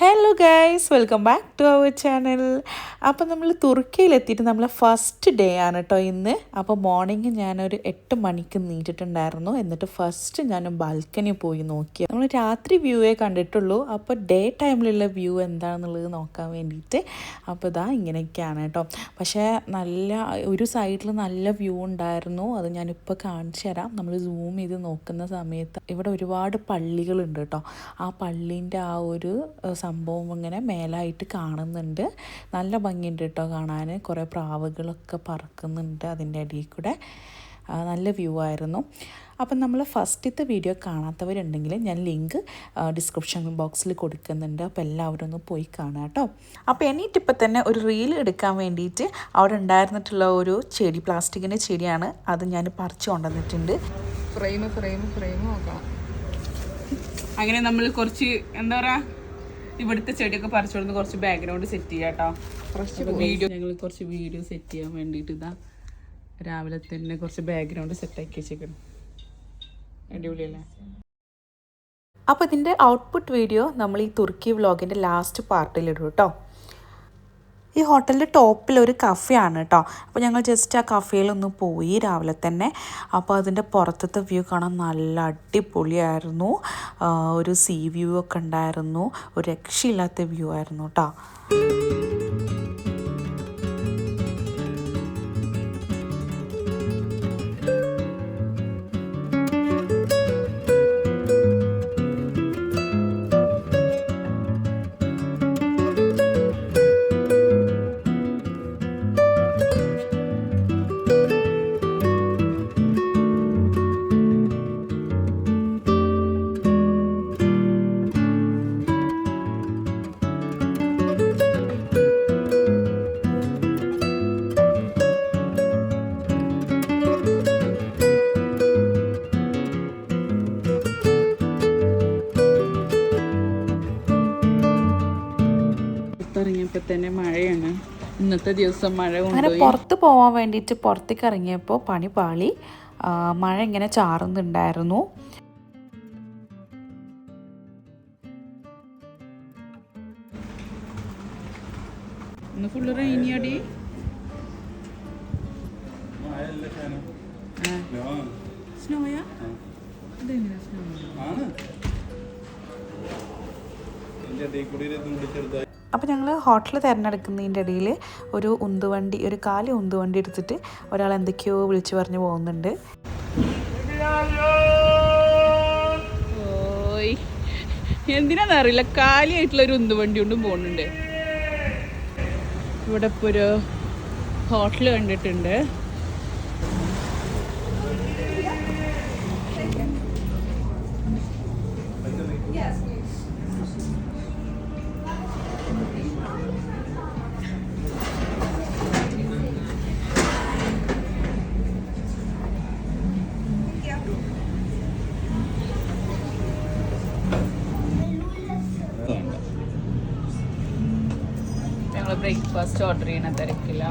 Hello guys welcome back to our channel അപ്പോൾ നമ്മൾ തുർക്കിയിലെത്തിയിട്ട് നമ്മൾ ഫസ്റ്റ് ഡേ ആണ് കേട്ടോ ഇന്ന്. അപ്പോൾ മോർണിംഗ് ഞാനൊരു എട്ട് മണിക്ക് നീറ്റിട്ടുണ്ടായിരുന്നു എന്നിട്ട് ഫസ്റ്റ് ഞാൻ ബാൽക്കണി പോയി നോക്കി. നമ്മൾ രാത്രി വ്യൂവേ കണ്ടിട്ടുള്ളൂ. അപ്പോൾ ഡേ ടൈമിലുള്ള വ്യൂ എന്താണെന്നുള്ളത് നോക്കാൻ വേണ്ടിയിട്ട് അപ്പോൾ ഇതാ ഇങ്ങനെയൊക്കെയാണ് കേട്ടോ പക്ഷേ നല്ല ഒരു സൈഡിൽ നല്ല വ്യൂ ഉണ്ടായിരുന്നു. അത് ഞാനിപ്പോൾ കാണിച്ചു തരാം. നമ്മൾ സൂം ചെയ്ത് നോക്കുന്ന സമയത്ത് ഇവിടെ ഒരുപാട് പള്ളികളുണ്ട് കേട്ടോ ആ പള്ളീന്റെ ആ ഒരു സംഭവം ഇങ്ങനെ മേലായിട്ട് കാണുന്നുണ്ട്. നല്ല ഭംഗിയുണ്ട് കേട്ടോ കാണാൻ. കുറേ പ്രാവുകളൊക്കെ പറക്കുന്നുണ്ട് അതിന്റെ അടിയിൽ കൂടെ. നല്ല വ്യൂ ആയിരുന്നു. അപ്പം നമ്മൾ ഫസ്റ്റത്തെ വീഡിയോ കാണാത്തവരുണ്ടെങ്കിൽ ഞാൻ ലിങ്ക് ഡിസ്ക്രിപ്ഷൻ ബോക്സിൽ കൊടുക്കുന്നുണ്ട്. അപ്പോൾ എല്ലാവരും ഒന്ന് പോയി കാണാം കേട്ടോ. അപ്പോൾ എണീറ്റിപ്പോൾ തന്നെ ഒരു റീൽ എടുക്കാൻ വേണ്ടിയിട്ട് അവിടെ ഉണ്ടായിരുന്നിട്ടുള്ള ഒരു ചെടി പ്ലാസ്റ്റിക്കിന്റെ ചെടിയാണ് അത് ഞാൻ പറിച്ചു കൊണ്ടുവന്നിട്ടുണ്ട്. ഫ്രെയിം ഫ്രെയിം ഫ്രെയിം നോക്കണം. അങ്ങനെ നമ്മൾ കുറച്ച് എന്താ പറയാ ഇവിടുത്തെ ചെടിയൊക്കെ പറിച്ചു കൊടുത്ത് കുറച്ച് ബാക്ക്ഗ്രൗണ്ട് സെറ്റ് ചെയ്യാം കേട്ടോ. വീഡിയോ ഞങ്ങൾ കുറച്ച് വീഡിയോ സെറ്റ് ചെയ്യാൻ വേണ്ടിയിട്ട് ഇതാ രാവിലെ തന്നെ കുറച്ച് ബാക്ക്ഗ്രൗണ്ട് സെറ്റ് ആക്കി വെച്ചേക്കണം. അടിപൊളിയല്ലേ? അപ്പോൾ ഇതിന്റെ ഔട്ട്പുട്ട് വീഡിയോ നമ്മൾ ഈ തുർക്കി വ്ളോഗിന്റെ ലാസ്റ്റ് പാർട്ടിലിടും കേട്ടോ. ഈ ഹോട്ടലിന്റെ ടോപ്പിൽ ഒരു കഫയാണ് കേട്ടോ. അപ്പോൾ ഞങ്ങൾ ജസ്റ്റ് ആ കഫേയിലൊന്ന് പോയി രാവിലെ തന്നെ. അപ്പോൾ അതിന്റെ പുറത്തത്തെ വ്യൂ കാണാൻ നല്ല അടിപൊളിയായിരുന്നു. ഒരു സീ വ്യൂ ഒക്കെ ഉണ്ടായിരുന്നു. ഒരു രക്ഷയില്ലാത്ത വ്യൂ ആയിരുന്നു കേട്ടോ. ഇന്നത്തെ ദിവസം മഴ അങ്ങനെ പുറത്ത് പോകാൻ വേണ്ടിയിട്ട് പുറത്തേക്ക് ഇറങ്ങിയപ്പോൾ പണി പാളി. മഴ ഇങ്ങനെ ചാറുന്നുണ്ടായിരുന്നു. ഇന്ന് ഫുള്ള് റെയിനിയടി സ്നോയാ സ്നോ അപ്പോൾ ഞങ്ങൾ ഹോട്ടൽ തിരഞ്ഞെടുക്കുന്നതിന്റെ ഇടയിൽ ഒരു ഉന്തുവണ്ടി ഒരു കാലി ഉന്തുവണ്ടി എടുത്തിട്ട് ഒരാൾ എന്തൊക്കെയോ വിളിച്ചു പറഞ്ഞു പോകുന്നുണ്ട്. അറിയില്ല. കാലിയായിട്ടുള്ള ഒരു ഉന്തുവണ്ടി കൊണ്ടും പോകുന്നുണ്ട്. ഇവിടെ ഇപ്പോൾ ഒരു ഹോട്ടൽ കണ്ടിട്ടുണ്ട്. ബ്രേക്ക്ഫാസ്റ്റ് ഓർഡർ ചെയ്യണ തിരക്കില്ല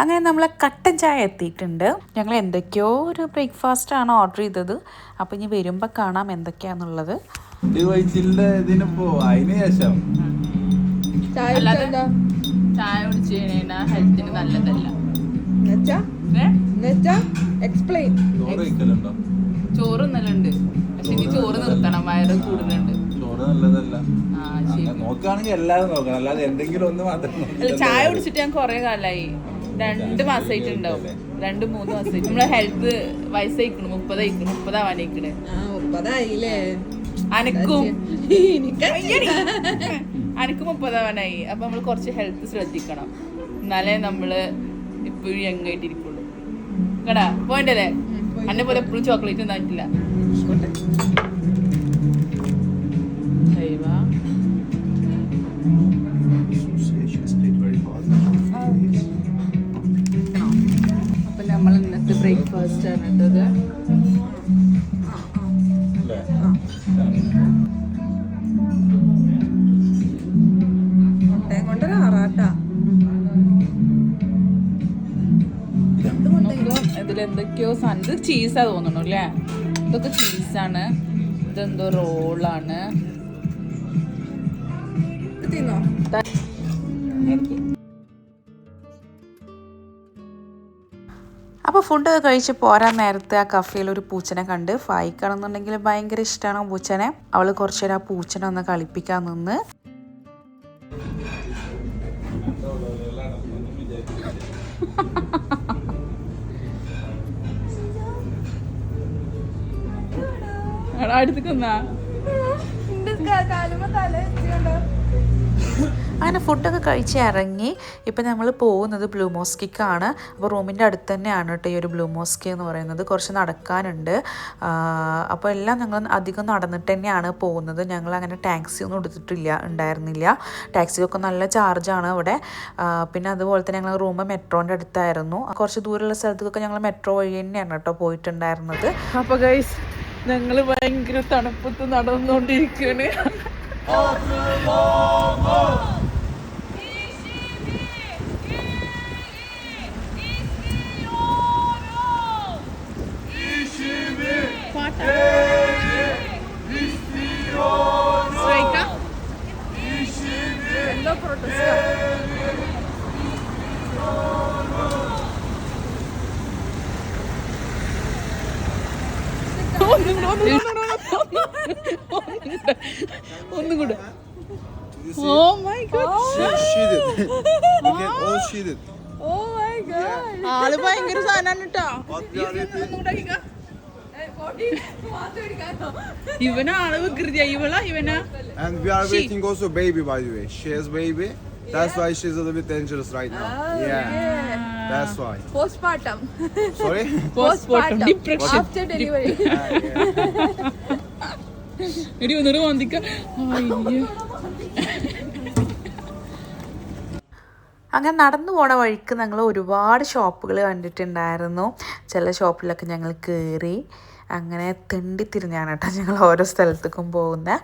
അങ്ങനെ നമ്മൾ കട്ടൻ ചായ എത്തിയിട്ടുണ്ട്. ഞങ്ങൾ എന്തൊക്കെയോ ഒരു ബ്രേക്ക്ഫാസ്റ്റ് ആണ് ഓർഡർ ചെയ്തത്. അപ്പോൾ ഇനി വരുമ്പോൾ കാണാം എന്തൊക്കെയാന്നുള്ളത്. ചായ കുടിച്ചു കഴിഞ്ഞാൽ ഹെൽത്തിന് നല്ലതല്ല? എക്സ്പ്ലെയിൻ നല്ലുണ്ട് പക്ഷെ എനിക്ക് ചോറ് നിർത്തണം വയറ് കൂടുന്നുണ്ട് ചോറ് നല്ലതല്ല. ആ ശരി. എല്ലാവരും നോക്കണം. അല്ലാതെ എന്തെങ്കിലും ഒന്ന് മാത്രം ചായ കുടിച്ചിട്ട് ഞാൻ കൊറേ കാലായി. രണ്ട് മാസമായിട്ടുണ്ടാവും രണ്ട് മൂന്ന് മാസമായിട്ട് നമ്മളെ ഹെൽത്ത് വയസ്സായിക്കണ്. മുപ്പതായിക്കണ് മുപ്പതാവാനായിക്കണേ. മുപ്പതായില്ലേ? അനക്കും. അനക്ക് മുപ്പതാവാനായി. അപ്പൊ നമ്മൾ കുറച്ച് ഹെൽത്ത് ശ്രദ്ധിക്കണം. എന്നാലേ നമ്മൾ ഇപ്പോഴും യങ് ആയിട്ടിരിക്കുള്ളൂ. കേടാ? പോയിട്ടല്ലേ അന്നെ പോലെ എപ്പോഴും ചോക്ലേറ്റ് ഒന്നും ആയിട്ടില്ല. അപ്പൊ നമ്മൾ ഇന്നത്തെ ബ്രേക്ക്ഫാസ്റ്റ് ആണ് ഇട്ടത് എന്തൊക്കെയോ സാധനം ഇത് ചീസാ തോന്നുന്നു അല്ലേ? ഇതൊക്കെ ചീസാണ് ഇതെന്തോ റോളാണ് അപ്പോൾ ഫുഡ് കഴിച്ച് പോരാൻ നേരത്തെ ആ കഫേയിൽ ഒരു പൂച്ചനെ കണ്ട് ഫായിക്കാണെന്നുണ്ടെങ്കിൽ ഭയങ്കര ഇഷ്ടമാണ് പൂച്ചനെ. അവൾ കുറച്ചു നേരം ആ പൂച്ചനെ ഒന്ന് കളിപ്പിക്കാൻ നിന്ന്. അടുത്തേക്കെന്നാ അങ്ങനെ ഫുഡൊക്കെ കഴിച്ച് ഇറങ്ങി. ഇപ്പം നമ്മൾ പോകുന്നത് ബ്ലൂ മോസ്കിക്കാണ്. അപ്പോൾ റൂമിന്റെ അടുത്ത് തന്നെയാണ് കേട്ടോ ഈ ഒരു ബ്ലൂ മോസ്കി എന്ന് പറയുന്നത്. കുറച്ച് നടക്കാനുണ്ട്. അപ്പോൾ എല്ലാം ഞങ്ങൾ അധികം നടന്നിട്ട് തന്നെയാണ് പോകുന്നത്. ഞങ്ങൾ അങ്ങനെ ടാക്സി ഒന്നും എടുത്തിട്ടില്ല ഉണ്ടായിരുന്നില്ല. ടാക്സിക്കൊക്കെ നല്ല ചാർജാണ് അവിടെ പിന്നെ അതുപോലെ തന്നെ ഞങ്ങൾ റൂം മെട്രോന്റെ അടുത്തായിരുന്നു. കുറച്ച് ദൂരമുള്ള സ്ഥലത്തൊക്കെ ഞങ്ങൾ മെട്രോ വഴി തന്നെയാണ് കേട്ടോ പോയിട്ടുണ്ടായിരുന്നത്. അപ്പോൾ ഗൈസ് ഞങ്ങൾ ഭയങ്കര തണുപ്പത്ത് നടന്നുകൊണ്ടിരിക്കാണ് എന്തോ പ്രൊട്ടസ്റ്റ് ഒന്നും കൂടെ ഓ my god all she did. Oh my god ആൾ ഭയങ്കര സാധനമാണ് കേട്ടോ. ഇവനാണ് വികൃതി ഇവളാ ഇവനാ And we are waiting also baby by the way. She has baby. That's yeah. why she's a little bit dangerous right now. oh, yeah. yeah. That's why. Postpartum. Sorry? Postpartum. Depression. After delivery. എടി ഒന്നുകൂടെ വന്നിക്ക അയ്യോ അങ്ങനെ നടന്നു പോണ വഴിക്ക് ഞങ്ങൾ ഒരുപാട് ഷോപ്പുകൾ കണ്ടിട്ടുണ്ടായിരുന്നു ചില ഷോപ്പിലൊക്കെ ഞങ്ങൾ കയറി അങ്ങനെ തെണ്ടിത്തിരിഞ്ഞാണ് കേട്ടോ ഞങ്ങൾ ഓരോ സ്ഥലത്തേക്കും പോകുന്നത്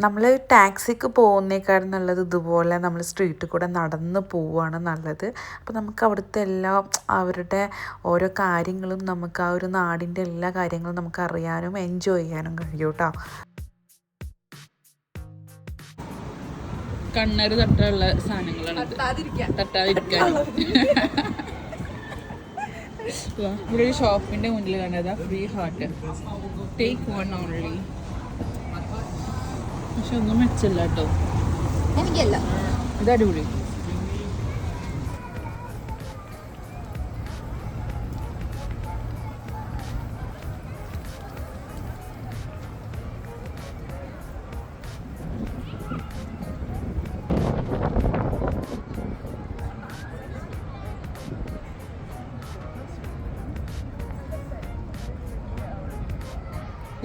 നമ്മൾ ടാക്സിക്ക് പോകുന്നേക്കാളും നല്ലത് ഇതുപോലെ നമ്മൾ സ്ട്രീറ്റിൽ കൂടെ നടന്ന് പോവുകയാണ് നല്ലത്. അപ്പോൾ നമുക്ക് അവിടുത്തെ എല്ലാ അവരുടെ ഓരോ കാര്യങ്ങളും നമുക്ക് ആ ഒരു നാടിന്റെ എല്ലാ കാര്യങ്ങളും നമുക്ക് അറിയാനും എൻജോയ് ചെയ്യാനും കഴിയും കേട്ടോ. കണ്ണര് തട്ടുള്ള സാധനങ്ങളാണ് തട്ടാതിരിക്കാൻ. ഇവിടെ ഒരു ഷോപ്പിന്റെ മുന്നിൽ കണ്ടതാ free heart take one only പക്ഷെ ഒന്നും മെച്ചല്ല കേട്ടോ. എനിക്കല്ല. ഇത് അടിപൊളി.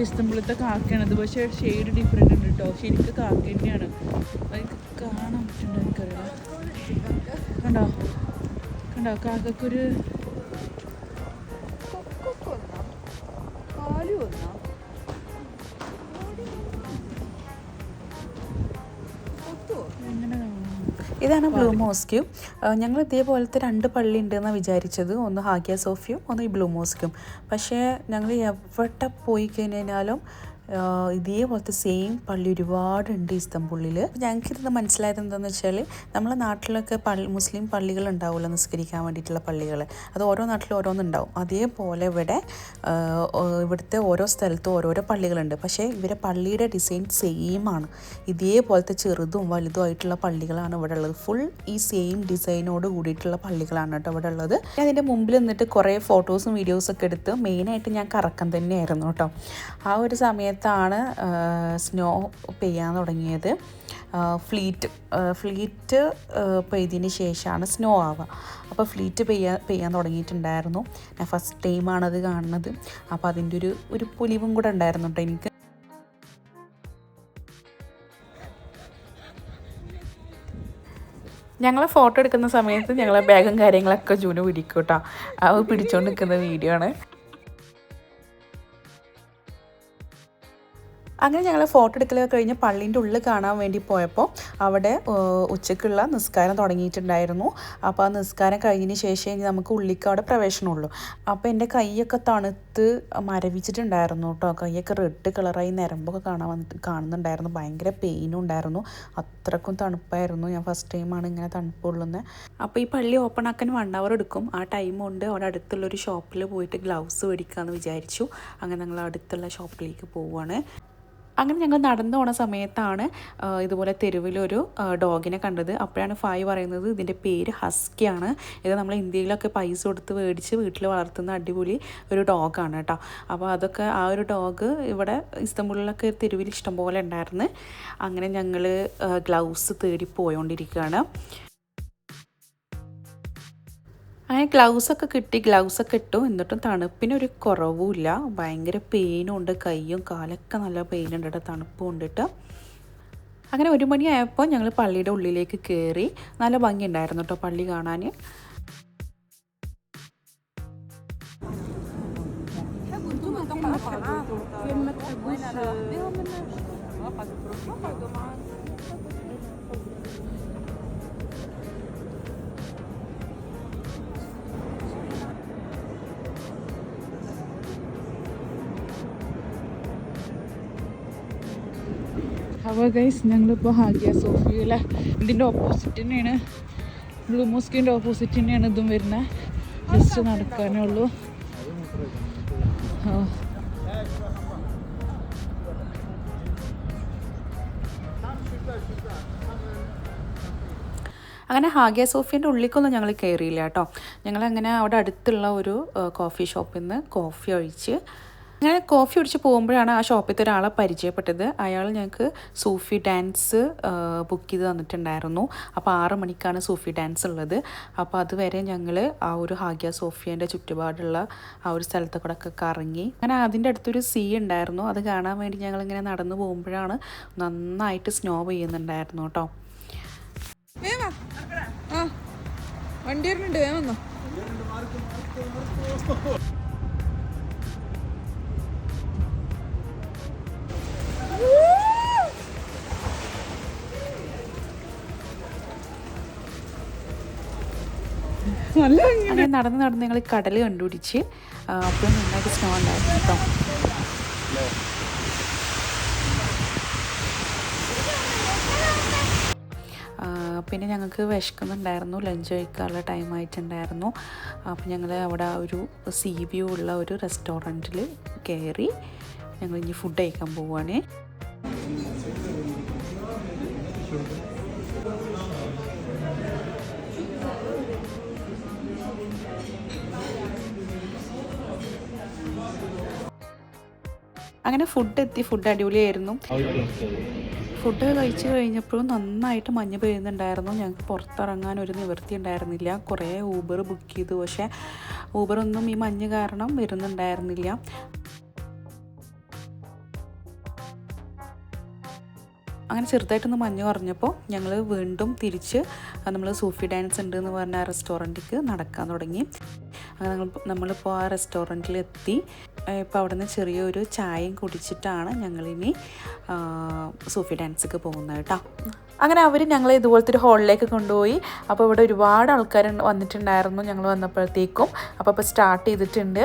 ഇഷ്ടംപോലത്തെ കാക്കയാണത് പക്ഷേ ഷെയ്ഡ് ഡിഫറെന്റ് കേട്ടോ. ശരിക്കും കാക്ക തന്നെയാണ്. കാണാൻ പറ്റുന്നുണ്ടോ എനിക്കറിയില്ല. കണ്ടോ? കണ്ടോ? കാക്കൊരു ഇതാണ് ബ്ലൂ മോസ്ക്യൂ. ഞങ്ങൾ ഇതേപോലത്തെ രണ്ട് പള്ളി ഉണ്ടെന്നാണ് വിചാരിച്ചത്. ഒന്ന് ഹാഗിയ സോഫിയും ഒന്ന് ഈ ബ്ലൂ മോസ്ക്യും. പക്ഷേ ഞങ്ങൾ എവിടെ പോയി കഴിഞ്ഞാലും ഇതേപോലത്തെ സെയിം പള്ളി ഒരുപാടുണ്ട് ഇസ്തംബുള്ളിൽ ഞങ്ങൾക്കിരുന്ന് മനസ്സിലായത് എന്താണെന്ന് വെച്ചാൽ നമ്മളെ നാട്ടിലൊക്കെ പള്ളി മുസ്ലിം പള്ളികൾ ഉണ്ടാവുമല്ലോ നിസ്കരിക്കാൻ വേണ്ടിയിട്ടുള്ള പള്ളികൾ അത് ഓരോ നാട്ടിലും ഓരോന്നുണ്ടാവും. അതേപോലെ ഇവിടെ ഇവിടുത്തെ ഓരോ സ്ഥലത്തും ഓരോരോ പള്ളികളുണ്ട്. പക്ഷേ ഇവരെ പള്ളിയുടെ ഡിസൈൻ സെയിം ആണ്. ഇതേപോലത്തെ ചെറുതും വലുതും ആയിട്ടുള്ള പള്ളികളാണ് ഇവിടെ ഉള്ളത്. ഫുൾ ഈ സെയിം ഡിസൈനോട് കൂടിയിട്ടുള്ള പള്ളികളാണ് കേട്ടോ ഇവിടെ ഉള്ളത്. ഞാൻ അതിന്റെ മുമ്പിൽ നിന്നിട്ട് കുറേ ഫോട്ടോസും വീഡിയോസും ഒക്കെ എടുത്ത് മെയിനായിട്ട് ഞാൻ കറക്കം തന്നെയായിരുന്നു കേട്ടോ. ആ ഒരു സമയത്താണ് സ്നോ പെയ്യാൻ തുടങ്ങിയത്. ഫ്ലീറ്റ് ഫ്ലീറ്റ് പെയ്തതിന് ശേഷമാണ് സ്നോ ആവുക. അപ്പോൾ ഫ്ലീറ്റ് പെയ്യാൻ പെയ്യാൻ തുടങ്ങിയിട്ടുണ്ടായിരുന്നു. ഞാൻ ഫസ്റ്റ് ടൈമാണത് കാണുന്നത്. അപ്പോൾ അതിന്റെ ഒരു ഒരു പൊലിവും കൂടെ ഉണ്ടായിരുന്നു കേട്ടോ എനിക്ക്. ഞങ്ങൾ ഫോട്ടോ എടുക്കുന്ന സമയത്ത് ഞങ്ങളെ ബാഗും കാര്യങ്ങളൊക്കെ ജൂന് പിടിക്കും കേട്ടോ അത് പിടിച്ചോണ്ട് നിൽക്കുന്ന വീഡിയോ ആണ്. അങ്ങനെ ഞങ്ങൾ ഫോട്ടോ എടുക്കലൊക്കെ കഴിഞ്ഞ് പള്ളീന്റെ ഉള്ളിൽ കാണാൻ വേണ്ടി പോയപ്പോൾ അവിടെ ഉച്ചയ്ക്കുള്ള നിസ്കാരം തുടങ്ങിയിട്ടുണ്ടായിരുന്നു. അപ്പോൾ ആ നിസ്കാരം കഴിഞ്ഞതിന് ശേഷം നമുക്ക് ഉള്ളിക്ക് അവിടെ പ്രവേശനമുള്ളൂ. അപ്പോൾ എന്റെ കൈയൊക്കെ തണുത്ത് മരവിച്ചിട്ടുണ്ടായിരുന്നു കേട്ടോ. കൈയൊക്കെ റെഡ് കളറായി നരമ്പൊക്കെ കാണാൻ വന്നിട്ട് കാണുന്നുണ്ടായിരുന്നു. ഭയങ്കര പെയിനും ഉണ്ടായിരുന്നു. അത്രക്കും തണുപ്പായിരുന്നു. ഞാൻ ഫസ്റ്റ് ടൈമാണ് ഇങ്ങനെ തണുപ്പ് ഉള്ളുന്നത് അപ്പോൾ ഈ പള്ളി ഓപ്പൺ ആക്കാൻ വൺ അവർ എടുക്കും. ആ ടൈം കൊണ്ട് അവിടെ അടുത്തുള്ളൊരു ഷോപ്പിൽ പോയിട്ട് ഗ്ലൗസ് മേടിക്കാമെന്ന് വിചാരിച്ചു. അങ്ങനെ ഞങ്ങൾ അടുത്തുള്ള ഷോപ്പിലേക്ക് പോവുകയാണ് അങ്ങനെ ഞങ്ങൾ നടന്നു പോണ സമയത്താണ് ഇതുപോലെ തെരുവിലൊരു ഡോഗിനെ കണ്ടത്. അപ്പോഴാണ് ഫായ് പറയുന്നത് ഇതിന്റെ പേര് ഹസ്കിയാണ്. ഇത് നമ്മൾ ഇന്ത്യയിലൊക്കെ പൈസ കൊടുത്ത് മേടിച്ച് വീട്ടിൽ വളർത്തുന്ന അടിപൊളി ഒരു ഡോഗാണ് കേട്ടോ. അപ്പോൾ അതൊക്കെ ആ ഒരു ഡോഗ് ഇവിടെ ഇസ്തംബുളിലൊക്കെ തെരുവിൽ ഇഷ്ടംപോലെ ഉണ്ടായിരുന്നു. അങ്ങനെ ഞങ്ങൾ ഗ്ലൗസ് തേടി പോയോണ്ടിരിക്കുകയാണ്. അങ്ങനെ ഗ്ലൗസ് ഒക്കെ കിട്ടി ഗ്ലൗസ് ഒക്കെ ഇട്ടു. എന്നിട്ടും തണുപ്പിനൊരു കുറവുമില്ല. ഭയങ്കര പെയിനും ഉണ്ട് കൈയും കാലൊക്കെ നല്ല പെയിൻ ഉണ്ട് കേട്ടോ. തണുപ്പ് കൊണ്ടിട്ട് അങ്ങനെ ഒരു മണിയായപ്പോൾ ഞങ്ങൾ പള്ളിയുടെ ഉള്ളിലേക്ക് കയറി. നല്ല ഭംഗിയുണ്ടായിരുന്നു കേട്ടോ പള്ളി കാണാൻ. അപ്പോൾ ഗൈസ് ഞങ്ങളിപ്പോൾ ഹാഗിയ സോഫിയിലെ ഇതിന്റെ ഓപ്പോസിറ്റ് തന്നെയാണ്. ബ്ലൂ മോസ്കിന്റെ ഓപ്പോസിറ്റ് തന്നെയാണ് ഇതും വരുന്നത് ജസ്റ്റ് നടക്കാനേ ഉള്ളൂ അങ്ങനെ ഹാഗിയ സോഫിയന്റെ ഉള്ളിലേക്കൊന്നും ഞങ്ങൾ കയറിയില്ല കേട്ടോ. ഞങ്ങളങ്ങനെ അവിടെ അടുത്തുള്ള ഒരു കോഫി ഷോപ്പിൽ നിന്ന് കോഫി ഒഴിച്ച് അങ്ങനെ കോഫി കുടിച്ച് പോകുമ്പോഴാണ് ആ ഷോപ്പിൽ ഒരാളെ പരിചയപ്പെട്ടത്. അയാൾ ഞങ്ങൾക്ക് സൂഫി ഡാൻസ് ബുക്ക് ചെയ്ത് തന്നിട്ടുണ്ടായിരുന്നു. അപ്പോൾ ആറ് മണിക്കാണ് സൂഫി ഡാൻസ് ഉള്ളത്. അപ്പോൾ അതുവരെ ഞങ്ങൾ ആ ഒരു ഹാഗ്യ സോഫിയന്റെ ചുറ്റുപാടുള്ള ആ ഒരു സ്ഥലത്ത് കൂടെ ഒക്കെ കറങ്ങി. അങ്ങനെ അതിന്റെ അടുത്തൊരു സീ ഉണ്ടായിരുന്നു. അത് കാണാൻ വേണ്ടി ഞങ്ങൾ ഇങ്ങനെ നടന്നു പോകുമ്പോഴാണ് നന്നായിട്ട് സ്നോ പെയ്യുന്നുണ്ടായിരുന്നു കേട്ടോ. വണ്ടി വരുന്നുണ്ട്. വേഗം അങ്ങനെ നടന്ന് നടന്ന് ഞങ്ങൾ കടൽ കണ്ടുപിടിച്ച് അപ്പോൾ നന്നായിട്ട് സ്നോ ഉണ്ടായിരുന്നു കേട്ടോ പിന്നെ ഞങ്ങൾക്ക് വിശക്കുന്നുണ്ടായിരുന്നു ലഞ്ച് കഴിക്കാനുള്ള ടൈം ആയിട്ടുണ്ടായിരുന്നു. അപ്പോൾ ഞങ്ങൾ അവിടെ ഒരു സീ വ്യൂ ഉള്ള ഒരു റെസ്റ്റോറന്റിൽ കയറി ഞങ്ങൾ ഇനി ഫുഡ് കഴിക്കാൻ പോവുകയാണ് അങ്ങനെ ഫുഡ് എത്തി ഫുഡ് അടിപൊളിയായിരുന്നു. ഫുഡ് കഴിച്ചു കഴിഞ്ഞപ്പോഴും നന്നായിട്ട് മഞ്ഞ് പെയ്യുന്നുണ്ടായിരുന്നു. ഞങ്ങൾക്ക് പുറത്തിറങ്ങാൻ ഒരു നിവൃത്തി ഉണ്ടായിരുന്നില്ല. കുറേ ഊബർ ബുക്ക് ചെയ്തു. പക്ഷേ ഊബറൊന്നും ഈ മഞ്ഞ് കാരണം വരുന്നുണ്ടായിരുന്നില്ല. അങ്ങനെ ചെറുതായിട്ടൊന്ന് മഞ്ഞ് കുറഞ്ഞപ്പോൾ ഞങ്ങൾ വീണ്ടും തിരിച്ച് നമ്മൾ സൂഫി ഡാൻസ് ഉണ്ട് എന്ന് പറഞ്ഞ ആ റെസ്റ്റോറന്റിലേക്ക് നടക്കാൻ തുടങ്ങി. അങ്ങനെ നമ്മൾ നമ്മളിപ്പോൾ ആ റെസ്റ്റോറന്റിൽ എത്തി. ഇപ്പോൾ അവിടെ നിന്ന് ചെറിയൊരു ചായയും കുടിച്ചിട്ടാണ് ഞങ്ങളിനി സൂഫി ഡാൻസൊക്കെ പോകുന്നത് കേട്ടോ. അങ്ങനെ അവർ ഞങ്ങളെ ഇതുപോലത്തെ ഒരു ഹാളിലേക്ക് കൊണ്ടുപോയി. അപ്പോൾ ഇവിടെ ഒരുപാട് ആൾക്കാർ വന്നിട്ടുണ്ടായിരുന്നു ഞങ്ങൾ വന്നപ്പോഴത്തേക്കും. അപ്പോൾ ഇപ്പോൾ സ്റ്റാർട്ട് ചെയ്തിട്ടുണ്ട്.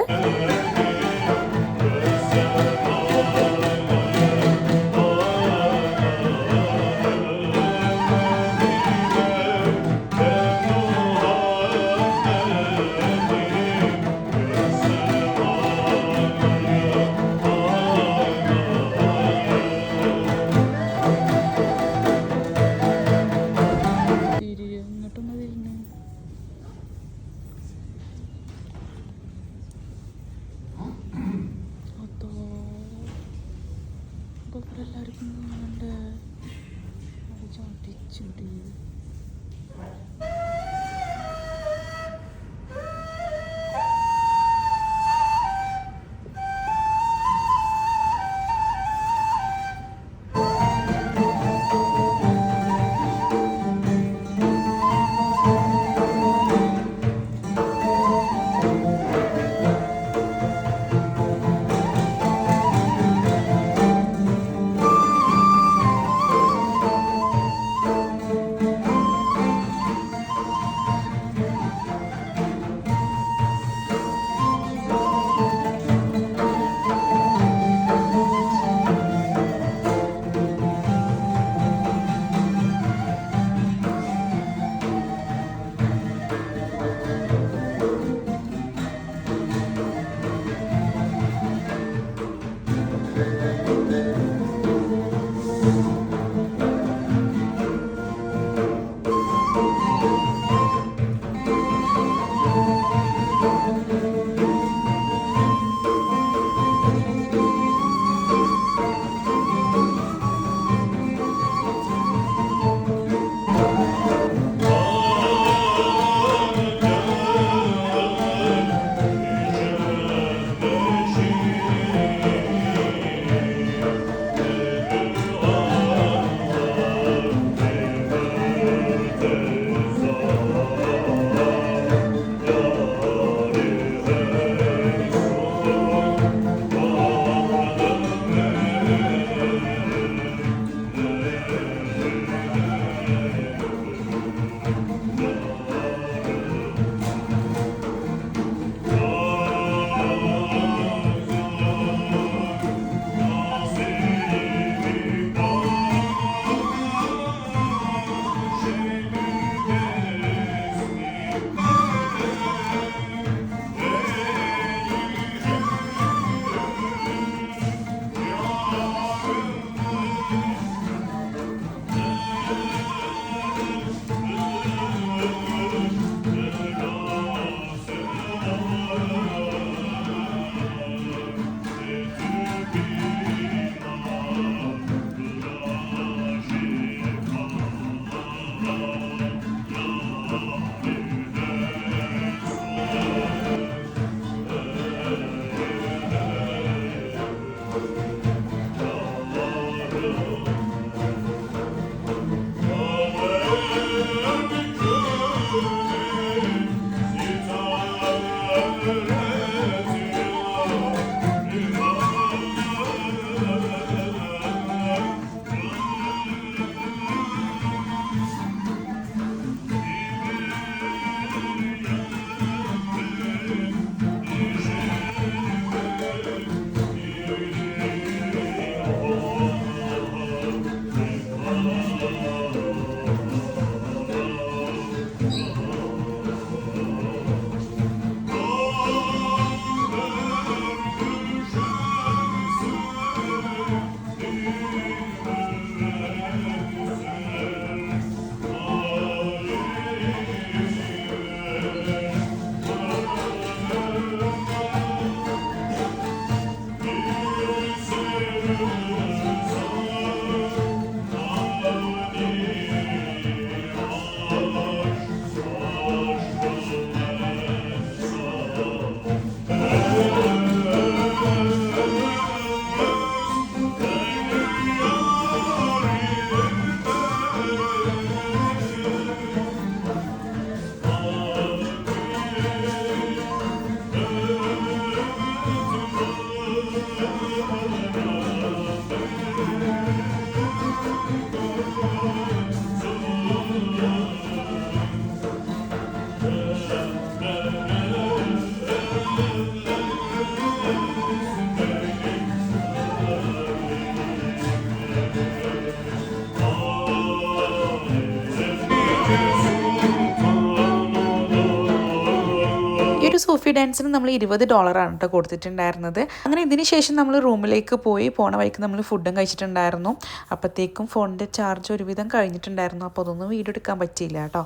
ഒരു സൂഫി ഡാൻസിന് നമ്മൾ ഇരുപത് ഡോളറാണ് കേട്ടോ കൊടുത്തിട്ടുണ്ടായിരുന്നത്. അങ്ങനെ ഇതിന് ശേഷം നമ്മൾ റൂമിലേക്ക് പോയി. പോണ വഴിക്ക് നമ്മൾ ഫുഡും കഴിച്ചിട്ടുണ്ടായിരുന്നു. അപ്പോഴത്തേക്കും ഫോണിന്റെ ചാർജ് ഒരുവിധം കഴിഞ്ഞിട്ടുണ്ടായിരുന്നു. അപ്പോൾ അതൊന്നും വീഡിയോ എടുക്കാൻ പറ്റിയില്ല കേട്ടോ.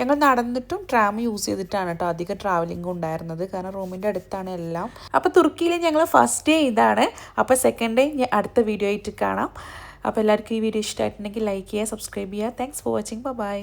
ഞങ്ങൾ നടന്നിട്ടും ട്രാം യൂസ് ചെയ്തിട്ടാണ് കേട്ടോ അധികം ട്രാവലിംഗ് ഉണ്ടായിരുന്നത്. കാരണം റൂമിന്റെ അടുത്താണ് എല്ലാം. അപ്പോൾ തുർക്കിയിൽ ഞങ്ങൾ ഫസ്റ്റ് ഡേ ഇതാണ്. അപ്പോൾ സെക്കൻഡ് ഡേ ഞാൻ അടുത്ത വീഡിയോ ആയിട്ട് കാണാം. അപ്പോൾ എല്ലാവർക്കും ഈ വീഡിയോ ഇഷ്ടമായിട്ടുണ്ടെങ്കിൽ ലൈക്ക് ചെയ്യുക സബ്സ്ക്രൈബ് ചെയ്യുക. Thanks for watching bye